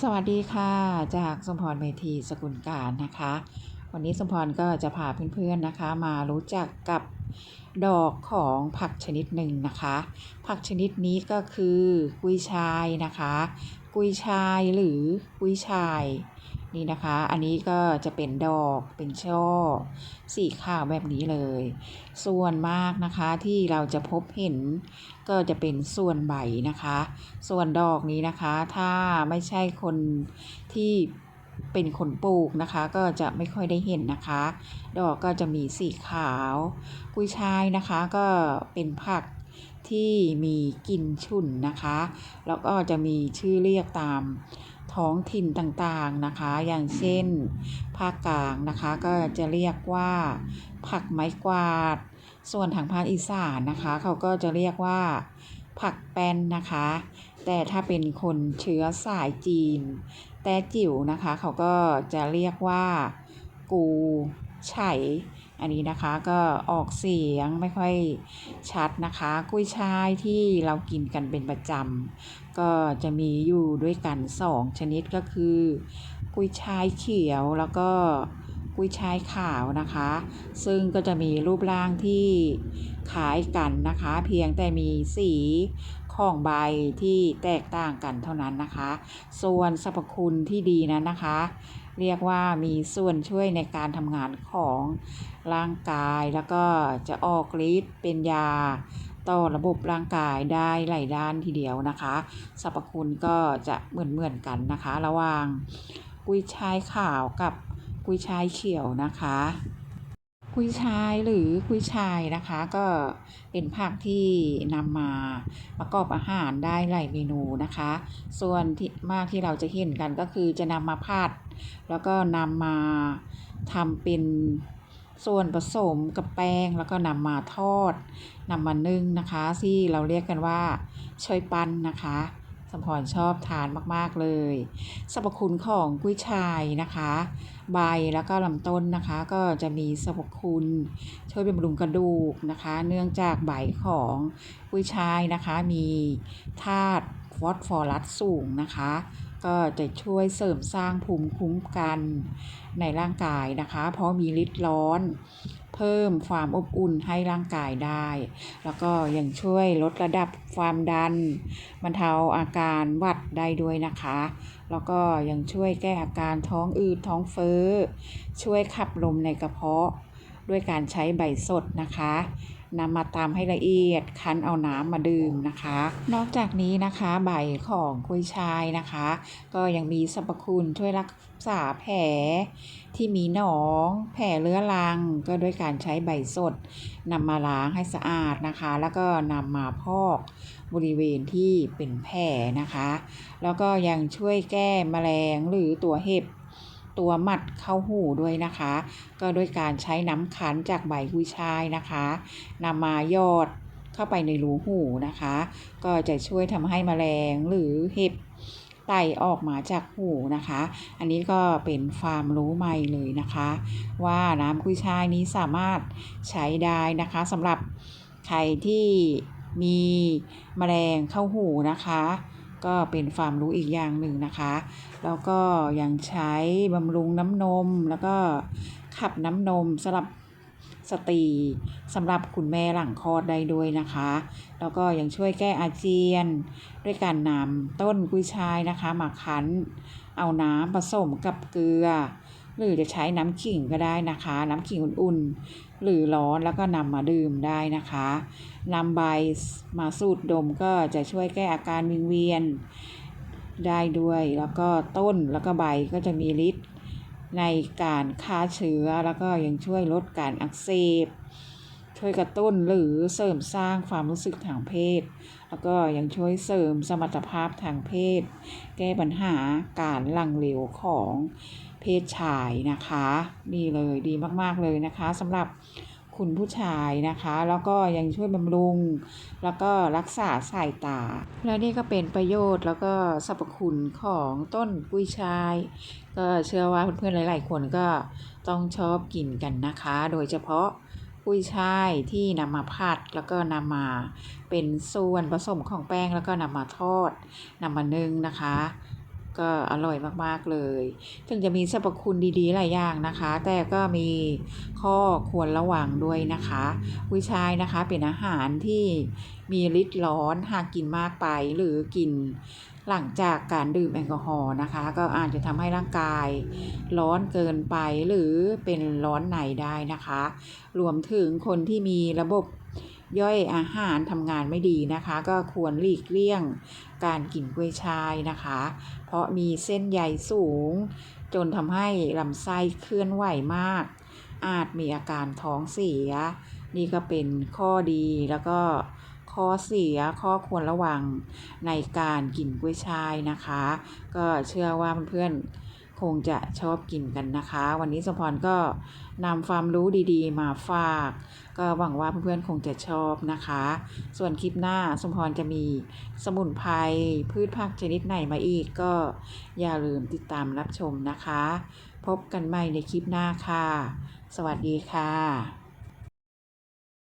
สวัสดีค่ะ จากสมพรเมธีสกุลการนะคะ วันนี้สมพรก็จะพาเพื่อนๆนะคะ มารู้จักกับดอกของผักชนิดหนึ่งนะคะ ผักชนิดนี้ก็คือกุยชายนะคะ กุยชายหรือกุยชาย นี่นะคะ อันนี้ก็จะเป็นดอกเป็นช่อ สีขาวแบบนี้เลย ส่วนมากนะคะที่เราจะพบเห็นก็จะเป็นส่วนใบนะคะ ส่วนดอกนี้นะคะ ถ้าไม่ใช่คนที่เป็นคนปลูกนะคะ ก็จะไม่ค่อยได้เห็นนะคะ ดอกก็จะมีสีขาว กุยช่ายนะคะก็เป็นผักที่มีกลิ่นฉุนนะคะ แล้วก็จะมีชื่อเรียกตาม ท้องถิ่นต่างๆนะคะ อย่างเช่นภาคกลางนะคะ ก็จะเรียกว่า ผักไม้กวาด ส่วนทางภาคอีสานนะคะ เขาก็จะเรียกว่า ผักแป้นนะคะ แต่ถ้าเป็นคนเชื้อสายจีน แต่จิ๋วนะคะ เขาก็จะเรียกว่า กูไฉ อันนี้นะคะก็ออกเสียงไม่ค่อยชัดนะคะ กุ้ยช่ายที่เรากินกันเป็นประจำก็จะมีอยู่ด้วยกันสองชนิดก็คือ กุ้ยช่ายเขียวแล้วก็กุ้ยช่ายขาวนะคะ ซึ่งก็จะมีรูปร่างที่คล้ายกันนะคะ เพียงแต่มีสีของใบที่แตกต่างกันเท่านั้นนะคะ ส่วนสรรพคุณที่ดีนั้นนะคะ เรียกว่ามีส่วนช่วยในการทำงานของร่างกาย แล้วก็จะออกฤทธิ์เป็นยาต่อระบบร่างกายได้หลายด้านทีเดียวนะคะสรรพคุณก็จะเหมือนเหมือนกันนะคะ ระหว่างกุ้ยช่ายขาวกับกุ้ยช่ายเขียวนะคะกุยช่ายหรือกุยช่ายนะคะก็เป็นผักที่นำมาประกอบอาหารได้หลายเมนูนะคะ ส่วนที่มากที่เราจะเห็นกันก็คือจะนำมาผัด แล้วก็นำมาทำเป็นส่วนผสมกับแป้งแล้วก็นำมาทอดนำมานึ่งนะคะ ที่เราเรียกกันว่าช่อยปั้นนะคะสมพรชอบทานมากๆเลยสรรพคุณของกุ้ยช่ายนะคะ ใบแล้วก็ลำต้นนะคะ ก็จะมีสรรพคุณ ช่วยบำรุงกระดูกนะคะ เนื่องจากใบของกุ้ยช่ายนะคะ มีธาตุฟอสฟอรัสสูงนะคะ ก็จะช่วยเสริมสร้างภูมิคุ้มกันในร่างกายนะคะ เพราะมีฤทธิ์ร้อน เพิ่มความอบอุ่นให้ร่างกายได้ แล้วก็ยังช่วยลดระดับความดันบรรเทาอาการหวัดได้ด้วยนะคะ แล้วก็ยังช่วยแก้อาการท้องอืดท้องเฟ้อ ช่วยขับลมในกระเพาะด้วยการใช้ใบสดนะคะ นำมาตำให้ละเอียด คั้นเอาน้ำมาดื่มนะคะ นอกจากนี้นะคะใบของกุยชายนะคะ ก็ยังมีสรรพคุณช่วยรักษาแผลที่มีหนอง แผลเรื้อรัง ก็ด้วยการใช้ใบสดนำมาล้างให้สะอาดนะคะ แล้วก็นำมาพอกบริเวณที่เป็นแผลนะคะ แล้วก็ยังช่วยแก้แมลงหรือตัวเห็บ ตัวหมัดเข้าหูด้วยนะคะ ก็ด้วยการใช้น้ำขันจากใบกุยช่ายนะคะนำมายอดเข้าไปในรูหูนะคะ ก็จะช่วยทำให้แมลงหรือเห็บไต่ออกมาจากหูนะคะ อันนี้ก็เป็นความรู้ใหม่เลยนะคะ ว่าน้ำกุยช่ายนี้สามารถใช้ได้นะคะสำหรับใครที่มีแมลงเข้าหูนะคะ ก็เป็นความรู้อีกอย่างหนึ่งนะคะ แล้วก็ยังใช้บำรุงน้ำนม แล้วก็ขับน้ำนมสำหรับสตรีสำหรับคุณแม่หลังคลอดได้ด้วยนะคะ แล้วก็ยังช่วยแก้อาเจียน ด้วยการนำต้นกุยช่ายนะคะมาคั้น เอาน้ำผสมกับเกลือ หรือจะใช้น้ำขิงก็ได้นะคะ น้ำขิงอุ่นๆ หรือร้อนแล้วก็นำมาดื่มได้นะคะนำใบมาสูดดมก็จะช่วยแก้อาการวิงเวียนได้ด้วยแล้วก็ต้นแล้วก็ใบก็จะมีฤทธิ์ในการฆ่าเชื้อแล้วก็ยังช่วยลดการอักเสบ ช่วยกระตุ้นหรือเสริมสร้างความรู้สึกทางเพศ แล้วก็ยังช่วยเสริมสมรรถภาพทางเพศ แก้ปัญหาการหลั่งเหลวของเพศชายนะคะนี่เลยดีมากๆเลยนะคะสำหรับคุณผู้ชายนะคะ แล้วก็ยังช่วยบำรุง แล้วก็รักษาสายตา และนี่ก็เป็นประโยชน์แล้วก็สรรพคุณของต้นกุ้ยช่าย ก็เชื่อว่าเพื่อนๆหลาย ๆ คนก็ต้องชอบกินกันนะคะ โดยเฉพาะกุ้ยช่ายที่นำมาผัดแล้วก็นำมาเป็นส่วนผสมของแป้งแล้วก็นำมาทอดนำมานึ่งนะคะ ก็อร่อยมากๆเลย ถึงจะมีสรรพคุณดีๆหลายอย่างนะคะ แต่ก็มีข้อควรระวังด้วยนะคะกุ้ยช่ายนะคะเป็นอาหารที่มีฤทธิ์ร้อนหากกินมากไปหรือกินหลังจากการดื่มแอลกอฮอล์นะคะ ก็อาจจะทำให้ร่างกาย ร้อนเกินไปหรือเป็นร้อนในได้นะคะ รวมถึงคนที่มีระบบ ย่อยอาหารทำงานไม่ดีนะคะ ก็ควรหลีกเลี่ยงการกินกล้วยชายนะคะ เพราะมีเส้นใยสูง จนทำให้ลำไส้เคลื่อนไหวมาก อาจมีอาการท้องเสีย นี่ก็เป็นข้อดีแล้วก็ข้อเสียข้อควรระวังในการกินกล้วยชายนะคะ ก็เชื่อว่าเพื่อนๆ คงจะชอบกินกันนะคะ วันนี้สมพรก็นำความรู้ดีๆ มาฝาก ก็หวังว่าเพื่อนๆคงจะชอบนะคะ ส่วนคลิปหน้าสมพรจะมีสมุนไพรพืชผักชนิดไหนมาอีกก็อย่าลืมติดตามรับชมนะคะ พบกันใหม่ในคลิปหน้าค่ะ สวัสดีค่ะ